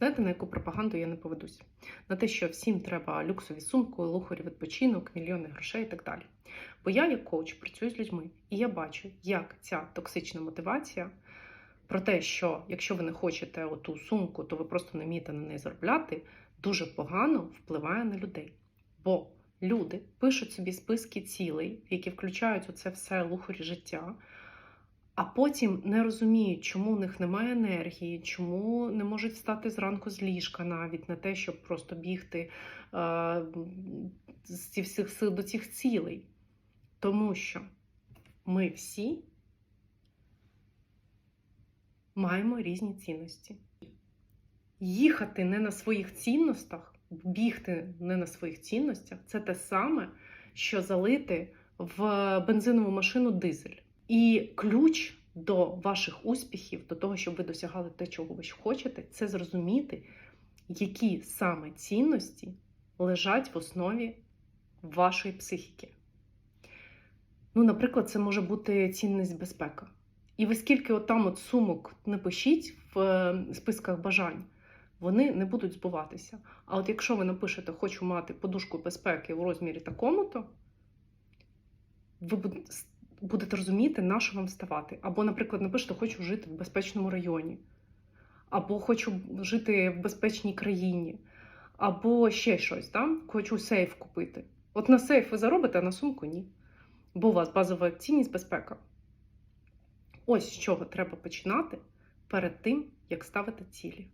Знаєте, на яку пропаганду я не поведусь? На те, що всім треба люксові сумки, лухарі відпочинок, мільйони грошей і так далі. Бо я, як коуч, працюю з людьми, і я бачу, як ця токсична мотивація про те, що якщо ви не хочете оту сумку, то ви просто не вмієте на неї заробляти, дуже погано впливає на людей. Бо люди пишуть собі списки цілей, які включають оце все лухарі життя а потім не розуміють, чому у них немає енергії, чому не можуть встати зранку з ліжка навіть на те, щоб просто бігти е, з всіх сил до цих цілей. Тому що ми всі маємо різні цінності. Їхати не на своїх цінностях, бігти не на своїх цінностях це те саме, що залити в бензинову машину дизель. І ключ до ваших успіхів, до того, щоб ви досягали те, чого ви хочете, це зрозуміти, які саме цінності лежать в основі вашої психіки. Ну, наприклад, це може бути цінність безпека. І ви скільки отам от сумок не пишіть в е, списках бажань, вони не будуть збуватися. А от якщо ви напишете Хочу мати подушку безпеки у розмірі такому-то, ви будете розуміти, на що вам ставати. Або, наприклад, напишете, хочу жити в безпечному районі, або хочу жити в безпечній країні, або ще щось, да? хочу сейф купити. От на сейф ви заробите, а на сумку ні. Бо у вас базова цінність безпека. Ось з чого треба починати перед тим, як ставити цілі.